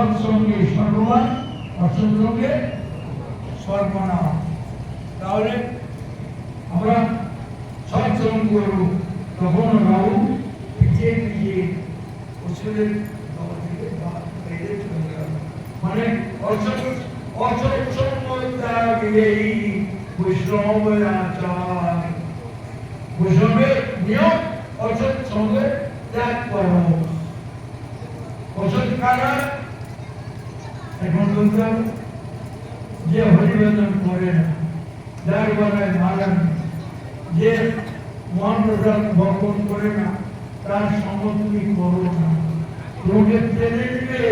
সৎসঙ্গে সর্বমান অসৎসঙ্গে সর্বনা তাহলে আমরা সৎসঙ্গ করব। তখন রাহু পিছিয়ে পিছিয়ে গেল। মানে নিয়ম অসৎ সঙ্গে ত্যাগ করো। অসৎ কারা বলতে যে হরিবেদন করে না। যার বেলায় মারেন যে মহাপ্রসাদ ভক্ষণ করে না, তার তুমি করো না। তোমাকে টেনে নিবে।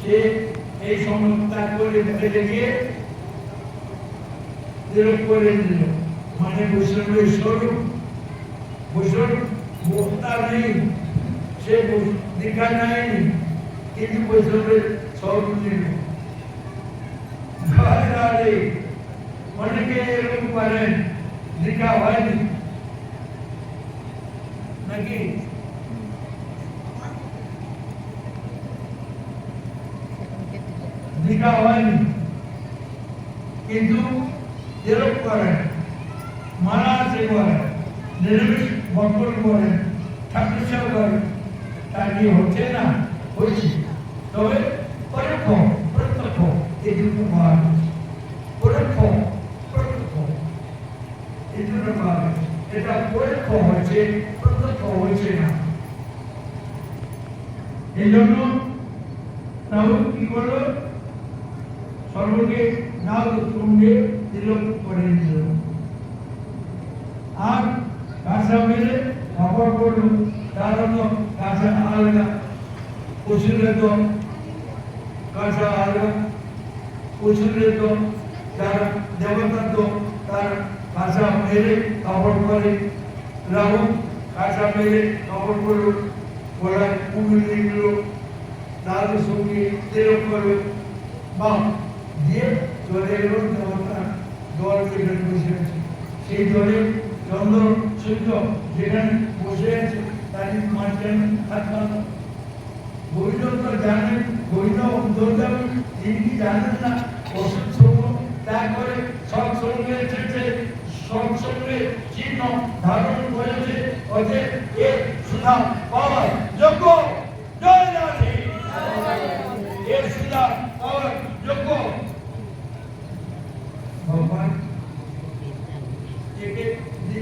সে এই সমস্যা করে ফেলে গিয়ে করে দিল। মানে বৈষ্ণবের স্বরূপ বৈষ্ণব বক্তা নেই সে দীক্ষা নেয়নি কিন্তু বৈষ্ণবের স্বরূপ নিল ঘরে অনেকে এরকম করেন দীক্ষা হয়নি নাকি দীক্ষা হয়নি কিন্তু এরকম করেন মালা আছে করেন নিরামিষ ভক্ষণ করেন ঠাকুর করেন তা কি হচ্ছে না? হয়েছে তবে পরোক্ষ প্রত্যক্ষ এই দুটো ভাগ। পরোক্ষ প্রত্যক্ষ এই দুটো ভাগ। এটা পরোক্ষ হচ্ছে প্রত্যক্ষ হচ্ছে না। এই জন্য রাহু কি করল সর্বকে নাগ সঙ্গে তিলক করে দিল আর মেরে খবর করল তারা কাঁচা আলগা পশুরে তো কাঁচা আলগা পশুরে তো যারা দেবতা তো তার কাঁচা মেরে খবর করে। রাহু কাঁচা মেরে খবর করল গলায় কুমির নিল তার সঙ্গে তিলক করল বা দিয়ে জলে এলো দেবতা জল যেখানে বসে আছে, সেই জলে চন্দ্র সূর্য যেখানে বসে আছে তার মাঝখানে বাঁধা। বৈষ্ণব তো জানেন বৈষ্ণব দুর্গা তিনি জানেন না ওষুধ সঙ্গ তারপরে সৎসঙ্গে এসেছে সৎসঙ্গে চিহ্ন ধারণ করেছে ওদের এ সুধা পাওয়ার যোগ্য। জয় রাধে এর সুধা পাওয়ার যোগ্য ভগবান একে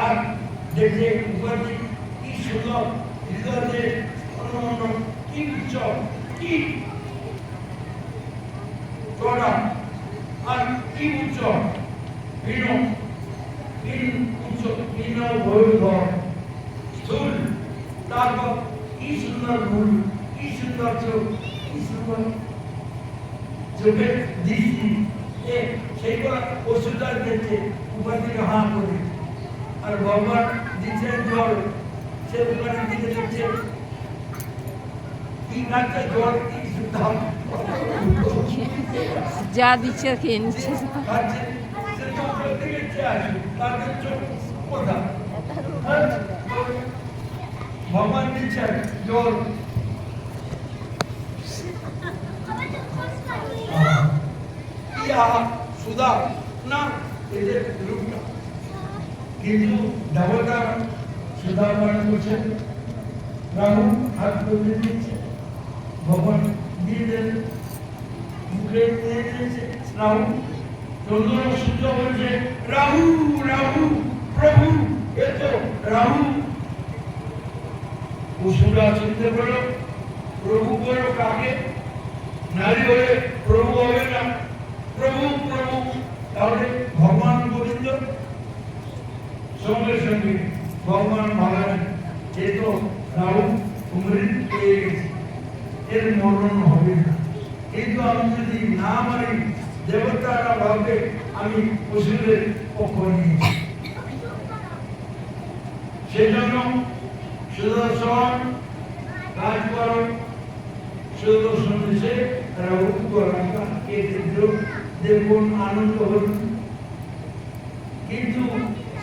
আর দেখে উপরে কি সুন্দর, হৃদয়ে অনন্য কি উচ্চ কি আর কি উচ্চ ভিন্ন ভিন উচ্চ ভিন্ন ভৈরব স্থূল, তারপর কি সুন্দর মূল কি সুন্দর চোখ, কি সুন্দর চোখের দৃষ্টি সেইগুলো ওষুধটা দিচ্ছে উপর থেকে করে। আর ভগবান দিচ্ছে জল সে উপরের দিকে দিচ্ছে কি খাচ্ছে জল কি শুদ্ধ যা দিচ্ছে খেয়ে নিচ্ছে। খাচ্ছে সে চোখ থেকে চেয়ে আসে তাদের চোখ কোথা হ্যাঁ? ভগবান দিচ্ছেন জল ইয়া সুদা না এদের রূপটা। কিন্তু দেবতা সুদা পান করছে রাহু হাত করে দিচ্ছে ভগবান দেন মুখে দিয়ে দিয়েছে। রাহু চন্দ্র সূর্য বলছে, রাহু রাহু, প্রভু এ তো রাহু। পশুরা চিনতে পারো প্রভু বলো কাকে? নারী হলে প্রভু হবে না প্রভু প্রভু তাহলে ভগবান গোবিন্দ সঙ্গে ভগবান ভাবেন এ তো রাহু অমৃত পেয়ে গেছে এর মরণ হবে না। কিন্তু আমি যদি না মারি দেবতারা ভাববে আমি পশুদের পক্ষ নিয়েছি সেজন্য সুদর্শন কাজ করো সুদর্শন করাটা কে দেখল দেখুন আনন্দ কিন্তু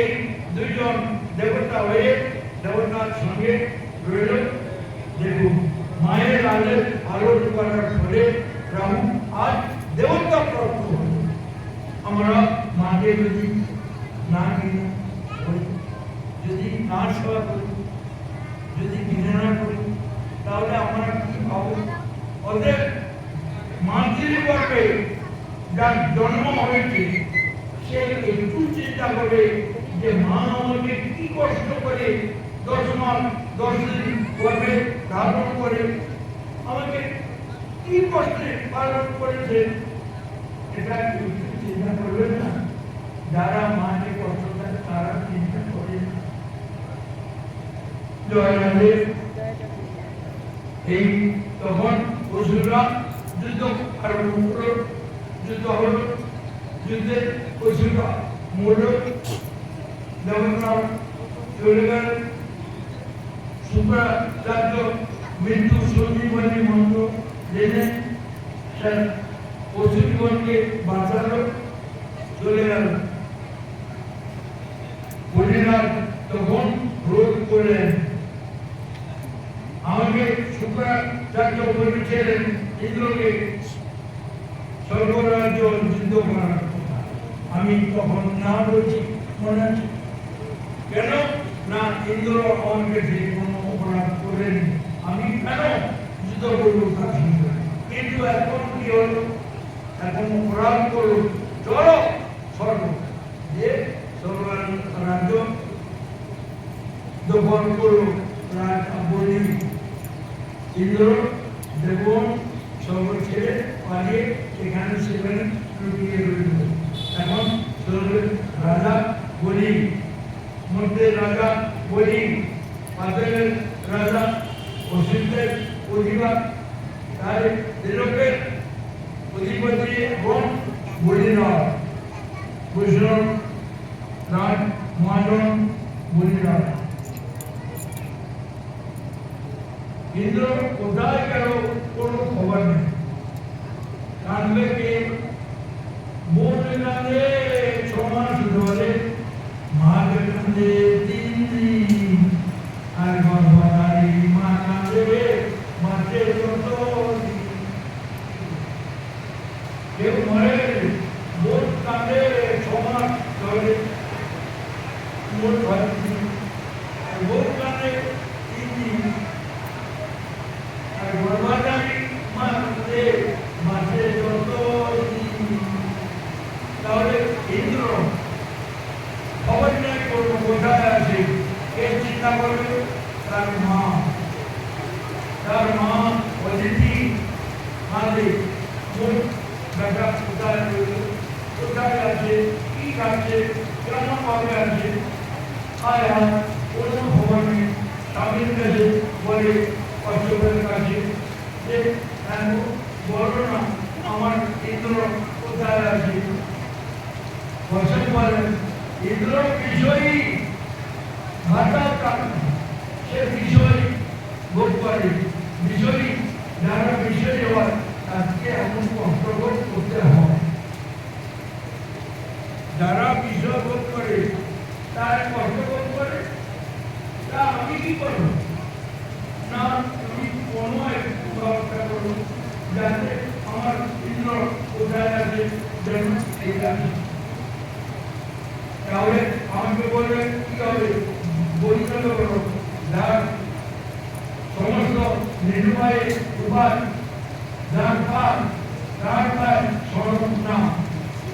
এই দুইজন দেবতা হয়ে দেবতার সঙ্গে রইল। দেখুন, মায়ের ফলে আজ দেবতা প্রাপ্ত আমরা মাকে যদি না কিনে যদি না সেবা করি, যদি ঘৃণা করি, তাহলে আমরা কি পাবো? অতএব মাতৃগর্ভে যার জন্ম হয়েছে, সে একটু চিন্তা করে যে মা আমাকে কি কষ্ট করে দশ মাস দশ দিন গর্ভে ধারণ করে, আমাকে কি কষ্টে পালন করেছে, এটা চিন্তা করবেন না। যারা মাকে কষ্ট দেয়, তারা চিন্তা করে। না। এই তখন অসুররা যুদ্ধ করল। যুদ্ধ হল যুদ্ধে অসুররা মরল। দেবতার চলে শুক্রাচার্য মৃত্যু সঞ্জীবনী মন্ত্র জেনে সে অসুরগণকে বাঁচালো চলে গেল। হরিনাথ তখন রোধ করলেন। আমাকে শুক্রাচার্য বলেছিলেন ইন্দ্রকে সর্বরাজ্য যুদ্ধ করার কথা। আমি তখন না বলছি, মনে আছে? কেন? না ইন্দ্র আমাকে যে কোনো অপরাধ করেনি। আমি কেন যুদ্ধ করব কিন্তু এখন কি হলো? এখন অপরাধ করল চলো সর্ব যে সর্বরাজ্য দখল করল, রাজ Indra El hombre, Pudipati, Gon, Mulina, Pushran, Raj, Udai, Karo. তাহলে ইন্দ্র খবর নেই করব কোথায় আছে কে চিন্তা করবে তার মা তার মা অতিথি মালে মোট বেটা কোথায় রইল কোথায় আছে কি খাচ্ছে কেমন ভাবে আছে আয় আয় কোনো খবর নেই স্বামীর কাছে বলে কশ্যপের কাছে যে হ্যাঁ গো, বলো না আমার ইন্দ্র কোথায় আছে বসন বলেন ইন্দ্র বিষয়ী ভাষা কারণ। সে বিষয় ভোগ করে বিষয়ী যারা বিষয় হয় তাকে এমন কষ্ট করতে হয়। যারা বিষয় ভোগ করে, তার কষ্ট করে? তা আমি কি করব? না তুমি কোনো একটু ব্যবস্থা করো যাতে আমার ইন্দ্র কোথায় আছে যেন এই আছে তাহলে আমাকে বলবে কি হবে পরিচালনা করো যার সমস্ত নির্ণয় উপায় যার পার তার পায় স্মরণ না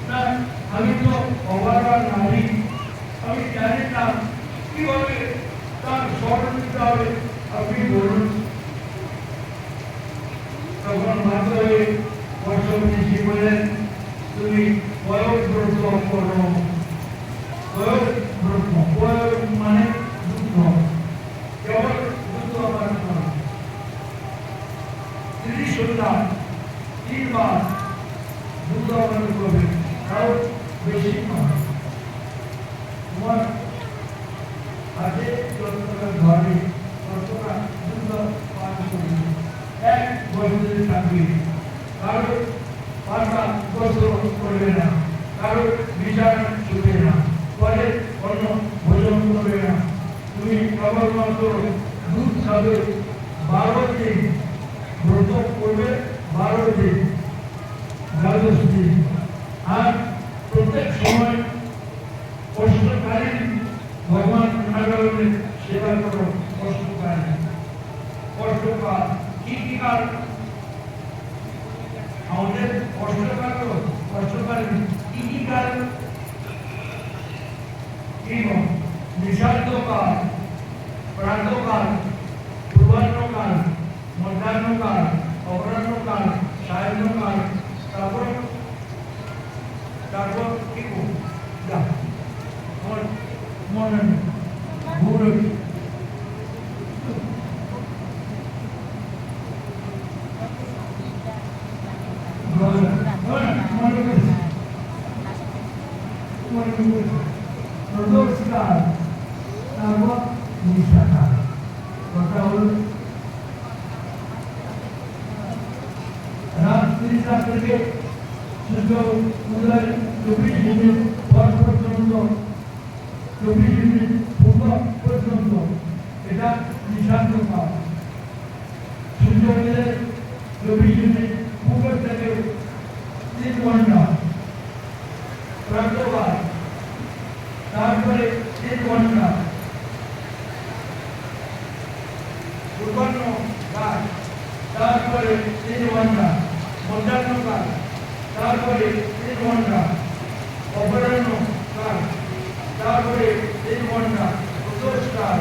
না, আমি তো অবাধা নারী আমি জানি না কীভাবে তার স্মরণ দিতে হবে, আপনি বলুন। তখন বাধ্য হয়ে বর্ষবতী বললেন, তুমি বয়স ব্রত করো বয়স ব্রত মানে তিরিশ সন্তান, তিনবার অর্জন করবে তাও বেশি থাকবে না পরে অন্য ভোজন করবে না তুমি কেবলমাত্র দুধ খাবে বারো দিন করবে, বারো দিন দ্বাদশ দিন আর প্রত্যেক সময় কষ্টকালীন ভগবান নারায়ণের সেবা করো কষ্টকালীন কষ্টকাল কি কি কাল আমাদের কষ্টকাল তো কষ্টকালীন কি কি কাল এবং নিষাদকাল প্রাতকাল পূর্বাহ্নকাল মধ্যাহ্নকাল অপরাহ্নকাল সায়নকাল তারপর তারপর কি করব যা আমার মনে নেই ভুলে গেছি। মনে মনে করেছি মনে করেছি প্রদোষকাল তারপর নিশাকাল কথা হল রাত তিনটা থেকে সূর্য উদয় চব্বিশ মিনিট পর পর্যন্ত চব্বিশ মিনিট পূর্ব পর্যন্ত এটা নিশান্ত কাল সূর্য উদয় চব্বিশ মিনিট পূর্ব থেকে তিন ঘণ্টা প্রাতকাল তারপরে তিন ঘণ্টা পূর্বাহ্ন কাল তারপরে তিন ঘণ্টা মধ্যাহ্ন কাল তারপরে তিন ঘণ্টা অপরাহ্ন কাল তারপরে তিন ঘণ্টা কাল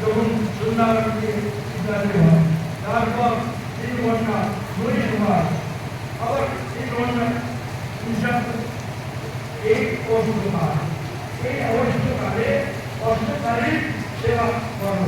যখন সন্ধ্যারতি ইত্যাদি হয়। তারপর তিন ঘণ্টা মরিষভাগ আবার তিন ঘণ্টা এই অবস্থা। এই অবস্থকালে অবস্থকালীন সেবা করো